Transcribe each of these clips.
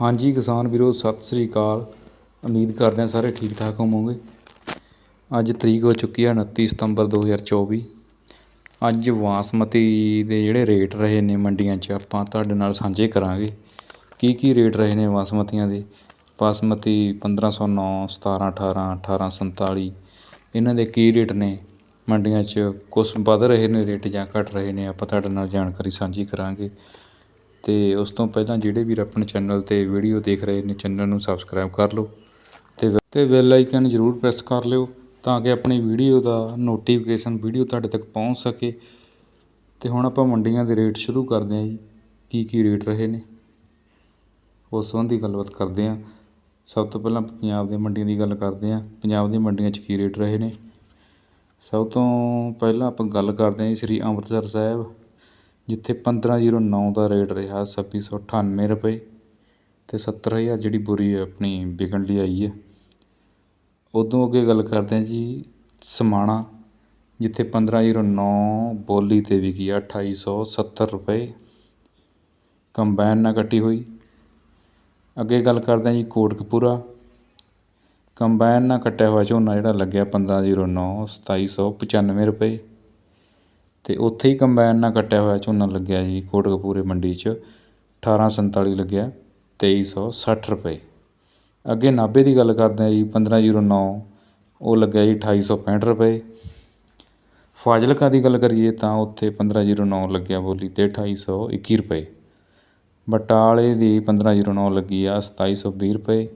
ਹਾਂਜੀ ਕਿਸਾਨ ਵੀਰੋ, ਸਤਿ ਸ੍ਰੀ ਅਕਾਲ। ਉਮੀਦ ਕਰਦੇ ਹਾਂ ਸਾਰੇ ਠੀਕ ਠਾਕ ਹੋਵੋਗੇ। ਅੱਜ ਤਰੀਕ ਹੋ ਚੁੱਕੀ ਹੈ ਉਨੱਤੀ ਸਤੰਬਰ ਦੋ ਹਜ਼ਾਰ ਚੌਵੀ। ਅੱਜ ਬਾਸਮਤੀ ਦੇ ਜਿਹੜੇ ਰੇਟ ਰਹੇ ਨੇ ਮੰਡੀਆਂ 'ਚ, ਆਪਾਂ ਤੁਹਾਡੇ ਨਾਲ ਸਾਂਝੇ ਕਰਾਂਗੇ। ਕੀ ਕੀ ਰੇਟ ਰਹੇ ਨੇ ਬਾਸਮਤੀਆਂ ਦੇ? ਬਾਸਮਤੀ ਪੰਦਰਾਂ ਸੌ ਨੌ, ਸਤਾਰਾਂ ਅਠਾਰਾਂ ਅਠਾਰਾਂ ਸੰਤਾਲੀ। ਇਹਨਾਂ ਦੇ ਕੀ ਰੇਟ ਨੇ ਮੰਡੀਆਂ 'ਚ? ਕੁਛ ਵੱਧ ਰਹੇ ਨੇ ਰੇਟ ਜਾਂ ਘਟ ਰਹੇ ਨੇ? ਆਪਾਂ ਤੁਹਾਡੇ ਨਾਲ ਜਾਣਕਾਰੀ ਸਾਂਝੀ ਕਰਾਂਗੇ। ਅਤੇ ਉਸ ਤੋਂ ਪਹਿਲਾਂ ਜਿਹੜੇ ਵੀਰ ਆਪਣੇ ਚੈਨਲ 'ਤੇ ਵੀਡੀਓ ਦੇਖ ਰਹੇ ਨੇ ਚੈਨਲ ਨੂੰ ਸਬਸਕ੍ਰਾਈਬ ਕਰ ਲਓ ਅਤੇ ਅਤੇ ਬੈਲ ਆਈਕਨ ਜ਼ਰੂਰ ਪ੍ਰੈਸ ਕਰ ਲਿਓ ਤਾਂ ਕਿ ਆਪਣੀ ਵੀਡੀਓ ਦਾ ਨੋਟੀਫਿਕੇਸ਼ਨ ਵੀਡੀਓ ਤੁਹਾਡੇ ਤੱਕ ਪਹੁੰਚ ਸਕੇ। ਅਤੇ ਹੁਣ ਆਪਾਂ ਮੰਡੀਆਂ ਦੇ ਰੇਟ ਸ਼ੁਰੂ ਕਰਦੇ ਹਾਂ ਜੀ, ਕੀ ਕੀ ਰੇਟ ਰਹੇ ਨੇ। ਉਸ ਸੰਬੰਧੀ ਗੱਲਬਾਤ ਕਰਦੇ ਹਾਂ। ਸਭ ਤੋਂ ਪਹਿਲਾਂ ਪੰਜਾਬ ਦੀਆਂ ਮੰਡੀਆਂ ਦੀ ਗੱਲ ਕਰਦੇ ਹਾਂ। ਪੰਜਾਬ ਦੀਆਂ ਮੰਡੀਆਂ 'ਚ ਕੀ ਰੇਟ ਰਹੇ ਨੇ। ਸਭ ਤੋਂ ਪਹਿਲਾਂ ਆਪਾਂ ਗੱਲ ਕਰਦੇ ਹਾਂ ਜੀ ਸ੍ਰੀ ਅੰਮ੍ਰਿਤਸਰ ਸਾਹਿਬ ਜਿੱਥੇ ਪੰਦਰਾਂ ਜੀਰੋ ਨੌ ਦਾ ਰੇਟ ਰਿਹਾ ਛੱਬੀ ਸੌ ਅਠਾਨਵੇਂ ਰੁਪਏ ਅਤੇ ਸੱਤਰ ਹਜ਼ਾਰ ਜਿਹੜੀ ਬੋਰੀ ਆਪਣੀ ਵਿਕਣ ਲਈ ਆਈ ਹੈ। ਉਦੋਂ ਅੱਗੇ ਗੱਲ ਕਰਦੇ ਹਾਂ ਜੀ ਸਮਾਣਾ, ਜਿੱਥੇ ਪੰਦਰਾਂ ਜੀਰੋ ਨੌ ਬੋਲੀ 'ਤੇ ਵਿਕੀ ਆ ਅਠਾਈ ਸੌ ਸੱਤਰ ਰੁਪਏ। ਕੰਬਾਈਨ ਨਾਲ ਕੱਟੀ ਹੋਈ। ਅੱਗੇ ਗੱਲ ਕਰਦੇ ਹਾਂ ਜੀ ਕੋਟਕਪੂਰਾ, ਕੰਬਾਈਨ ਨਾਲ ਕੱਟਿਆ ਹੋਇਆ ਝੋਨਾ ਜਿਹੜਾ ਲੱਗਿਆ ਪੰਦਰਾਂ ਜੀਰੋ ਨੌ ਸਤਾਈ ਸੌ ਪਚਾਨਵੇਂ ਰੁਪਏ। ਅਤੇ ਉੱਥੇ ਹੀ ਕੰਬਾਈਨ ਨਾਲ ਕੱਟਿਆ ਹੋਇਆ ਝੋਨਾ ਲੱਗਿਆ ਜੀ, ਕੋਟਕਪੂਰੇ ਮੰਡੀ 'ਚ, ਅਠਾਰਾਂ ਸੰਤਾਲੀ ਲੱਗਿਆ, ਤੇਈ ਸੌ ਸੱਠ ਰੁਪਏ। ਅੱਗੇ ਨਾਭੇ ਦੀ ਗੱਲ ਕਰਦੇ ਹਾਂ ਜੀ, ਪੰਦਰਾਂ ਜੀਰੋ ਨੌ, ਉਹ ਲੱਗਿਆ ਜੀ ਅਠਾਈ ਸੌ ਪੈਂਹਠ ਰੁਪਏ। ਫਾਜ਼ਿਲਕਾ ਦੀ ਗੱਲ ਕਰੀਏ ਤਾਂ ਉੱਥੇ ਪੰਦਰਾਂ ਜੀਰੋ ਨੌ ਲੱਗਿਆ ਬੋਲੀ 'ਤੇ ਅਠਾਈ ਸੌ ਇੱਕੀ ਰੁਪਏ। ਬਟਾਲੇ ਦੀ ਪੰਦਰਾਂ ਜੀਰੋ ਨੌ ਲੱਗੀ ਆ, ਸਤਾਈ ਸੌ ਵੀਹ ਰੁਪਏ।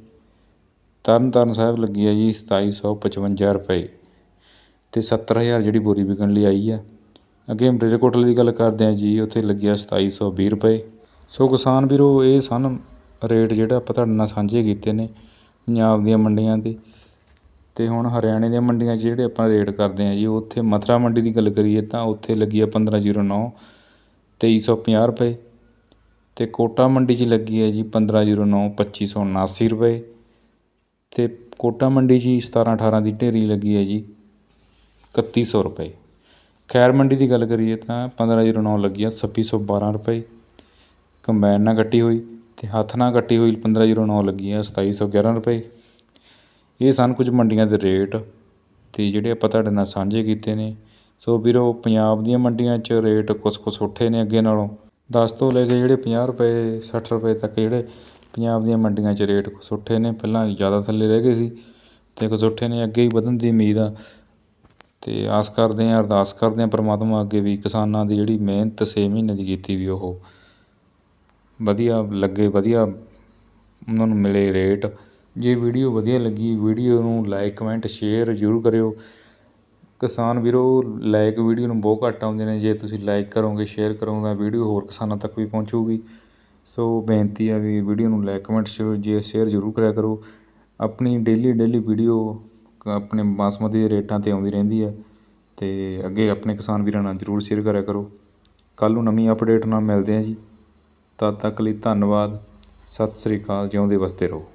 ਤਰਨ ਤਾਰਨ ਸਾਹਿਬ ਲੱਗੀ ਆ ਜੀ, ਸਤਾਈ ਸੌ ਪਚਵੰਜਾ ਰੁਪਏ। ਅਤੇ ਸੱਤਰ ਹਜ਼ਾਰ ਜਿਹੜੀ ਬੋਰੀ ਵਿਕਣ ਲਈ ਆਈ ਆ। ਅੱਗੇ ਮਰੇਲਕੋਟਲੇ ਦੀ ਗੱਲ ਕਰਦੇ ਹਾਂ ਜੀ, ਉੱਥੇ ਲੱਗਿਆ ਸਤਾਈ ਸੌ ਵੀਹ ਰੁਪਏ। ਸੋ ਕਿਸਾਨ ਵੀਰੋ, ਇਹ ਸਨ ਰੇਟ ਜਿਹੜਾ ਆਪਾਂ ਤੁਹਾਡੇ ਨਾਲ ਸਾਂਝੇ ਕੀਤੇ ਨੇ ਪੰਜਾਬ ਦੀਆਂ ਮੰਡੀਆਂ ਦੇ। ਅਤੇ ਹੁਣ ਹਰਿਆਣੇ ਦੀਆਂ ਮੰਡੀਆਂ 'ਚ ਜਿਹੜੇ ਆਪਾਂ ਰੇਟ ਕਰਦੇ ਹਾਂ ਜੀ, ਉੱਥੇ ਮਥੁਰਾ ਮੰਡੀ ਦੀ ਗੱਲ ਕਰੀਏ ਤਾਂ ਉੱਥੇ ਲੱਗੀ ਆ ਪੰਦਰਾਂ ਜੀਰੋ ਨੌ, ਤੇਈ ਸੌ ਪੰਜਾਹ ਰੁਪਏ। ਅਤੇ ਕੋਟਾ ਮੰਡੀ 'ਚ ਲੱਗੀ ਹੈ ਜੀ ਪੰਦਰਾਂ ਜੀਰੋ ਨੌ, ਪੱਚੀ ਸੌ ਉਨਾਸੀ ਰੁਪਏ। ਅਤੇ ਕੋਟਾ ਮੰਡੀ 'ਚ ਜੀ ਸਤਾਰਾਂ ਅਠਾਰਾਂ ਦੀ ਢੇਰੀ ਲੱਗੀ ਹੈ ਜੀ ਇਕੱਤੀ ਸੌ ਰੁਪਏ। ਖੈਰ ਮੰਡੀ ਦੀ ਗੱਲ ਕਰੀਏ ਤਾਂ ਪੰਦਰਾਂ ਜੀਰੋ ਨੌ ਲੱਗੀ ਆ, ਛੱਬੀ ਸੌ ਬਾਰਾਂ ਰੁਪਏ। ਕੰਬਾਈਨ ਨਾਲ ਕੱਟੀ ਹੋਈ ਅਤੇ ਹੱਥ ਨਾਲ ਕੱਟੀ ਹੋਈ ਪੰਦਰਾਂ ਜੀਰੋ ਨੌ ਲੱਗੀ ਆ, ਸਤਾਈ ਸੌ ਗਿਆਰਾਂ ਰੁਪਏ। ਇਹ ਸਨ ਕੁਝ ਮੰਡੀਆਂ ਦੇ ਰੇਟ ਅਤੇ ਜਿਹੜੇ ਆਪਾਂ ਤੁਹਾਡੇ ਨਾਲ ਸਾਂਝੇ ਕੀਤੇ ਨੇ। ਸੋ ਵੀਰੋ, ਪੰਜਾਬ ਦੀਆਂ ਮੰਡੀਆਂ 'ਚ ਰੇਟ ਕੁਛ ਕੁਛ ਉੱਠੇ ਨੇ ਅੱਗੇ ਨਾਲੋਂ। ਦਸ ਤੋਂ ਲੈ ਕੇ ਜਿਹੜੇ ਪੰਜਾਹ ਰੁਪਏ, ਸੱਠ ਰੁਪਏ ਤੱਕ ਜਿਹੜੇ ਪੰਜਾਬ ਦੀਆਂ ਮੰਡੀਆਂ 'ਚ ਰੇਟ ਕੁਛ ਉੱਠੇ ਨੇ। ਪਹਿਲਾਂ ਜ਼ਿਆਦਾ ਥੱਲੇ ਰਹਿ ਗਏ ਸੀ ਅਤੇ ਕੁਛ ਉੱਠੇ ਨੇ, ਅੱਗੇ ਹੀ ਵਧਣ ਦੀ ਉਮੀਦ ਆ। ਅਤੇ ਆਸ ਕਰਦੇ ਹਾਂ, ਅਰਦਾਸ ਕਰਦੇ ਹਾਂ ਪਰਮਾਤਮਾ ਅੱਗੇ ਵੀ ਕਿਸਾਨਾਂ ਦੀ ਜਿਹੜੀ ਮਿਹਨਤ ਛੇ ਮਹੀਨੇ ਦੀ ਕੀਤੀ ਵੀ ਉਹ ਵਧੀਆ ਲੱਗੇ, ਵਧੀਆ ਉਹਨਾਂ ਨੂੰ ਮਿਲੇ ਰੇਟ। ਜੇ ਵੀਡੀਓ ਵਧੀਆ ਲੱਗੀ, ਵੀਡੀਓ ਨੂੰ ਲਾਈਕ ਕਮੈਂਟ ਸ਼ੇਅਰ ਜ਼ਰੂਰ ਕਰਿਓ। ਕਿਸਾਨ ਵੀਰੋ ਲਾਈਕ ਵੀਡੀਓ ਨੂੰ ਬਹੁਤ ਘੱਟ ਆਉਂਦੇ ਨੇ। ਜੇ ਤੁਸੀਂ ਲਾਈਕ ਕਰੋਗੇ ਸ਼ੇਅਰ ਕਰੋਗੇ ਤਾਂ ਵੀਡੀਓ ਹੋਰ ਕਿਸਾਨਾਂ ਤੱਕ ਵੀ ਪਹੁੰਚੂਗੀ। ਸੋ ਬੇਨਤੀ ਆ ਵੀ ਵੀਡੀਓ ਨੂੰ ਲਾਈਕ ਕਮੈਂਟ ਸ਼ੇਅਰ ਜੇ ਸ਼ੇਅਰ ਜ਼ਰੂਰ ਕਰਿਆ ਕਰੋ। ਆਪਣੀ ਡੇਲੀ ਡੇਲੀ ਵੀਡੀਓ ਆਪਣੇ ਬਾਸਮਤੀ ਰੇਟਾਂ 'ਤੇ ਆਉਂਦੀ ਰਹਿੰਦੀ ਹੈ ਅਤੇ ਅੱਗੇ ਆਪਣੇ ਕਿਸਾਨ ਵੀਰਾਂ ਨਾਲ ਜ਼ਰੂਰ ਸ਼ੇਅਰ ਕਰਿਆ ਕਰੋ। ਕੱਲ੍ਹ ਨੂੰ ਨਵੀਂ ਅਪਡੇਟ ਨਾਲ ਮਿਲਦੇ ਹਾਂ ਜੀ। ਤਦ ਤੱਕ ਲਈ ਧੰਨਵਾਦ। ਸਤਿ ਸ੍ਰੀ ਅਕਾਲ। ਜਿਉਂਦੇ ਵਸਦੇ ਰਹੋ।